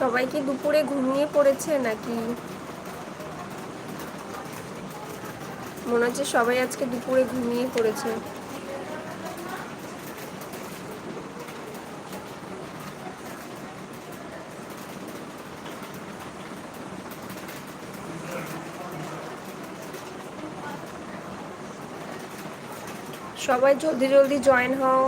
সবাই কি দুপুরে ঘুমিয়ে পড়েছে নাকি? মনে হচ্ছে সবাই আজকে দুপুরে ঘুমিয়ে পড়েছে। সবাই জলদি জলদি জয়েন হও।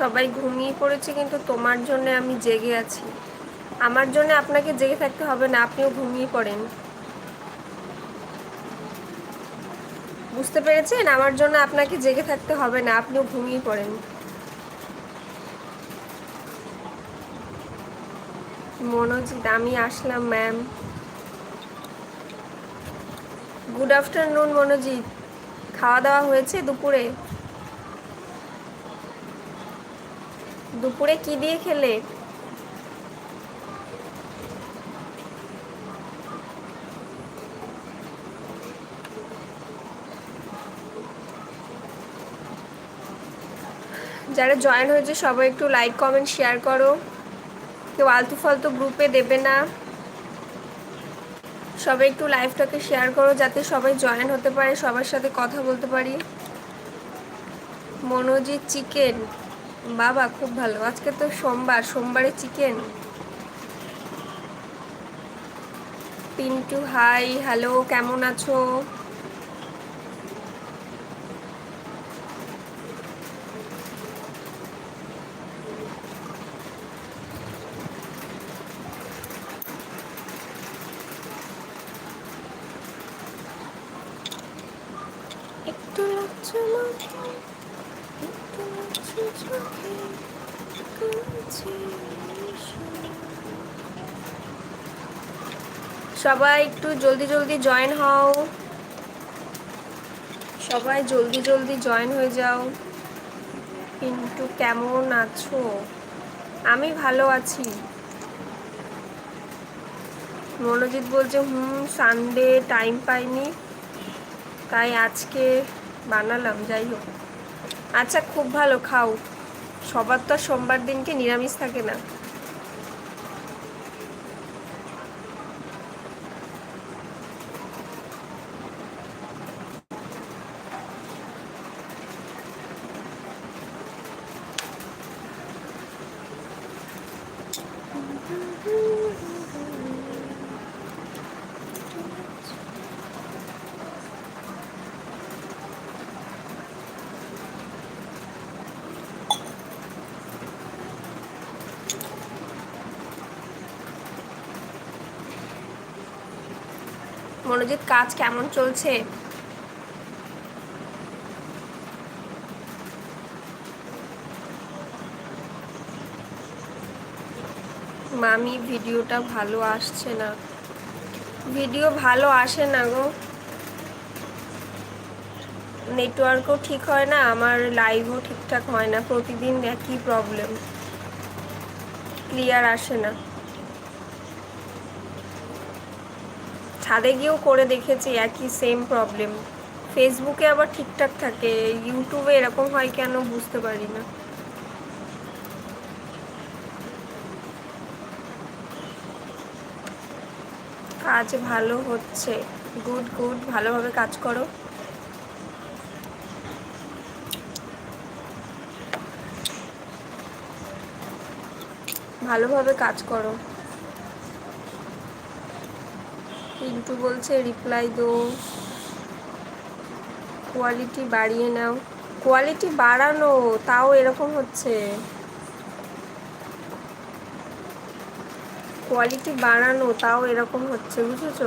সবাই ঘুমিয়ে পড়েছে, কিন্তু তোমার জন্য আমি জেগে আছি। আমার জন্য আপনাকে জেগে থাকতে হবে না, আপনিও ঘুমিয়ে পড়েন। বুঝতে পেরেছেন? আমার জন্য আপনাকে জেগে থাকতে হবে না, আপনিও ঘুমিয়ে পড়েন। মনোজিৎ আমি আসলাম ম্যাম গুড আফটারনুন মনোজিৎ খাওয়া দাওয়া হয়েছে দুপুরে? দুপুরে কি দিয়ে খেলে? যারা জয়েন হয়েছে, সবাই একটু লাইক কমেন্ট শেয়ার করো। কেউ আলতু ফালতু গ্রুপে দেবে না। সবাই একটু লাইভটাকে শেয়ার করো যাতে সবাই জয়েন হতে পারে, সবার সাথে কথা বলতে পারি। মনোজিৎ চিকেন, বাবা খুব ভালো। আজকে তো সোমবার, সোমবারে চিকেন। পিন্টু হাই হ্যালো কেমন আছো? সবাই একটু জলদি জলদি জয়েন হও। সবাই জলদি জলদি জয়েন হয়ে যাও। কিন্তু কেমন আছো? আমি ভালো আছি। মনোজিৎ বলছে, হুম সানডে টাইম পাইনি। তাই আজকে বানালাম যাই হোক। আচ্ছা খুব ভালো খাও। সবার তো সোমবার দিনকে নিরামিষ থাকে না। মনোজিৎ, কাজ কেমন চলছে? মামি, ভিডিওটা ভালো আসছে না। ভিডিও ভালো আসে না গো। নেটওয়ার্কও ঠিক হয় না, আমার লাইভও ঠিকঠাক হয় না। প্রতিদিন একই প্রবলেম ক্লিয়ার আসে না। ছাদে গিয়েও করে দেখেছি একই সেম প্রবলেম ফেসবুকে আবার ঠিকঠাক থাকে ইউটিউবে এরকম হয় কেন বুঝতে পারি না। কাজ ভালো হচ্ছে গুড গুড ভালোভাবে কাজ করো। ভালোভাবে কাজ করো। পিন্টু বলছে, রিপ্লাই দো কোয়ালিটি বাড়িয়ে নাও। কোয়ালিটি বাড়ানো, তাও এরকম হচ্ছে। কোয়ালিটি বাড়ানো, তাও এরকম হচ্ছে, বুঝেছ?